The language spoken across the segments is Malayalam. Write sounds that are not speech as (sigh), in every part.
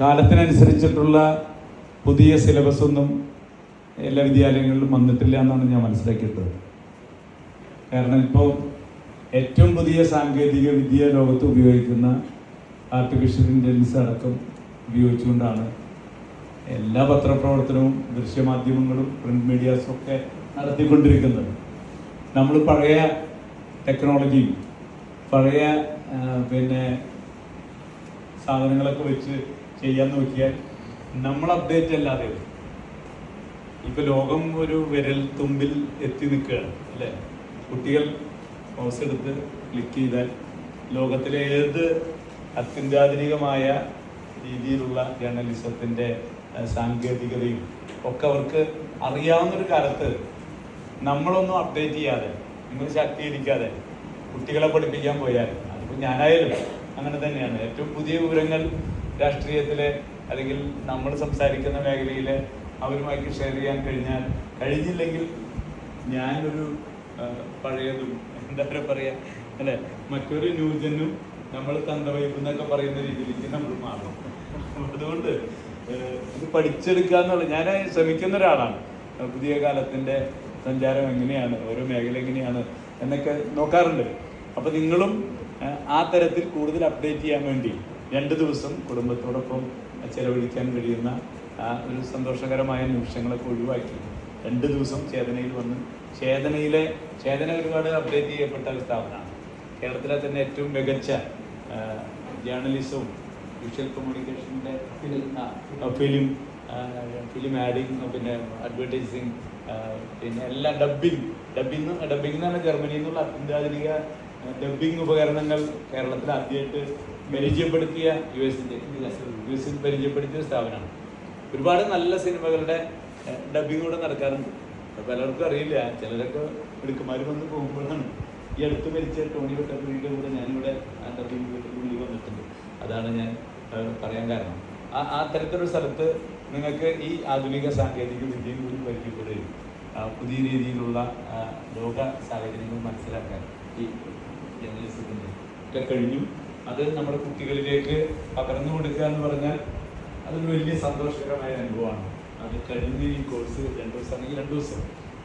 കാലത്തിനനുസരിച്ചിട്ടുള്ള പുതിയ സിലബസ് ഒന്നും എല്ലാ വിദ്യാലയങ്ങളിലും വന്നിട്ടില്ല എന്നാണ് ഞാൻ മനസ്സിലാക്കിയിട്ടുള്ളത്. കാരണം ഇപ്പോൾ ഏറ്റവും പുതിയ സാങ്കേതിക വിദ്യ ലോകത്ത് ഉപയോഗിക്കുന്ന ആർട്ടിഫിഷ്യൽ ഇന്റലിജൻസ് അടക്കം ഉപയോഗിച്ചുകൊണ്ടാണ് എല്ലാ പത്രപ്രവർത്തനവും ദൃശ്യമാധ്യമങ്ങളും പ്രിന്റ് മീഡിയാസും ഒക്കെ നടത്തിക്കൊണ്ടിരിക്കുന്നത്. നമ്മൾ പഴയ ടെക്നോളജിയും പഴയ പിന്നെ സാധനങ്ങളൊക്കെ വെച്ച് ചെയ്യാൻ നോക്കിയാൽ നമ്മൾ അപ്ഡേറ്റ് അല്ലാതെ ഇപ്പൊ ലോകം ഒരു വിരൽ തുമ്പിൽ എത്തി നിൽക്കുകയാണ് അല്ലേ? കുട്ടികൾ മൗസ് എടുത്ത് ക്ലിക്ക് ചെയ്താൽ ലോകത്തിലെ ഏത് അത്യന്താധുനികമായ രീതിയിലുള്ള ജേർണലിസത്തിന്റെ സാങ്കേതികതയും ഒക്കെ അവർക്ക് അറിയാവുന്നൊരു കാലത്ത് നമ്മളൊന്നും അപ്ഡേറ്റ് ചെയ്യാതെ നമ്മൾ ശാക്തീകരിക്കാതെ കുട്ടികളെ പഠിപ്പിക്കാൻ പോയാൽ അതിപ്പോൾ ഞാനായാലും അങ്ങനെ തന്നെയാണ്. ഏറ്റവും പുതിയ വിവരങ്ങൾ രാഷ്ട്രീയത്തിലെ അല്ലെങ്കിൽ നമ്മൾ സംസാരിക്കുന്ന മേഖലയിലെ അവരുമായിട്ട് ഷെയർ ചെയ്യാൻ കഴിഞ്ഞാൽ കഴിഞ്ഞില്ലെങ്കിൽ ഞാനൊരു പഴയതും എന്താ പറയുക അല്ലെ മറ്റൊരു ന്യൂജനും നമ്മൾ തന്തവൈബ് എന്നൊക്കെ പറയുന്ന രീതിയിലേക്ക് നമ്മൾ മാറും. അതുകൊണ്ട് ഇത് പഠിച്ചെടുക്കുക എന്നുള്ള ഞാൻ ശ്രമിക്കുന്ന ഒരാളാണ്. പുതിയ കാലത്തിന്റെ സഞ്ചാരം എങ്ങനെയാണ് ഓരോ മേഖല എങ്ങനെയാണ് എന്നൊക്കെ നോക്കാറുണ്ട്. അപ്പൊ നിങ്ങളും ആ തരത്തിൽ കൂടുതൽ അപ്ഡേറ്റ് ചെയ്യാൻ വേണ്ടി രണ്ട് ദിവസം കുടുംബത്തോടൊപ്പം ചെലവഴിക്കാൻ കഴിയുന്ന ഒരു സന്തോഷകരമായ നിമിഷങ്ങളൊക്കെ ഒഴിവാക്കി. രണ്ട് ദിവസം ചേതനയിൽ വന്ന് ചേതനയിലെ ചേതന ഒരുപാട് അപ്ഡേറ്റ് ചെയ്യപ്പെട്ട ഒരു സ്ഥാപനമാണ്. കേരളത്തിലെ തന്നെ ഏറ്റവും മികച്ച ജേർണലിസവും വിഷ്വൽ കമ്മ്യൂണിക്കേഷന്റെ ഫിലിം ഫിലിം ആഡിങ് പിന്നെ അഡ്വർടൈസിങ് പിന്നെ എല്ലാ ഡബ്ബിങ് ഡബ്ബിങ് ഡബ്ബിങ് എന്ന് പറഞ്ഞാൽ ജർമ്മനിയിൽ നിന്നുള്ള ഡബിങ് ഉപകരണങ്ങൾ കേരളത്തിൽ ആദ്യമായിട്ട് പരിചയപ്പെടുത്തിയ യു എസിന്റെ യു എസിൽ പരിചയപ്പെടുത്തിയ സ്ഥാപനമാണ്. ഒരുപാട് നല്ല സിനിമകളുടെ ഡബിങ് കൂടെ നടക്കാറുണ്ട്. പലർക്കും അറിയില്ല. ചിലരൊക്കെ മിടുക്കന്മാർ വന്ന് പോകുമ്പോഴാണ് ഈ അടുത്ത് മരിച്ച ടോണി വെട്ടപ്പുള്ളിയുടെ കൂടെ ഞാനിവിടെ ആ ഡബിങ് വീട്ടിൽ വന്നിട്ടുണ്ട്. അതാണ് ഞാൻ പറയാൻ കാരണം. ആ ആ തരത്തിലൊരു സ്ഥലത്ത് നിങ്ങൾക്ക് ഈ ആധുനിക സാങ്കേതിക വിദ്യയും കൂടി പരിചയപ്പെടുകയും പുതിയ രീതിയിലുള്ള ലോക സാഹചര്യങ്ങൾ മനസ്സിലാക്കാൻ. ഒക്കെ കഴിഞ്ഞു. അത് നമ്മുടെ കുട്ടികളിലേക്ക് പകർന്നു കൊടുക്കുക എന്ന് പറഞ്ഞാൽ അതൊരു വലിയ സന്തോഷകരമായ അനുഭവമാണ്. അത് കഴിഞ്ഞ് ഈ കോഴ്സ് രണ്ട് ദിവസം ആണെങ്കിൽ രണ്ട് ദിവസം.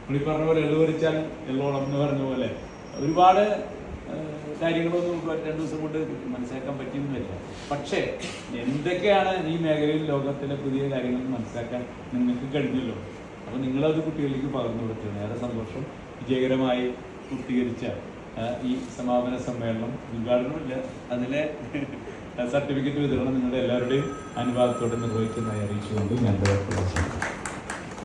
നമ്മളീ പറഞ്ഞ പോലെ എള്ളു വരിച്ചാൽ എള്ളോളം എന്ന് പറഞ്ഞ പോലെ. ഒരുപാട് കാര്യങ്ങളൊന്നും നമുക്ക് രണ്ട് ദിവസം കൊണ്ട് മനസ്സിലാക്കാൻ പറ്റിയൊന്നുമില്ല. പക്ഷേ എന്തൊക്കെയാണ് ഈ മേഖലയിൽ ലോകത്തിലെ പുതിയ കാര്യങ്ങൾ മനസ്സിലാക്കാൻ നിങ്ങൾക്ക് കഴിഞ്ഞല്ലോ? അപ്പോൾ നിങ്ങളത് കുട്ടികളിലേക്ക് പകർന്നു കൊടുത്തത്. ഏറെ സന്തോഷം. വിജയകരമായി പൂർത്തീകരിച്ച ഈ സമാപന സമ്മേളനം ഉദ്ഘാടനമില്ല അതിലെ (laughs) സർട്ടിഫിക്കറ്റ് വിതരണം നിങ്ങളുടെ എല്ലാവരുടെയും അനുവാദത്തോടെ നിർവഹിക്കുന്നതായി അറിയിച്ചുകൊണ്ട് ഞാൻ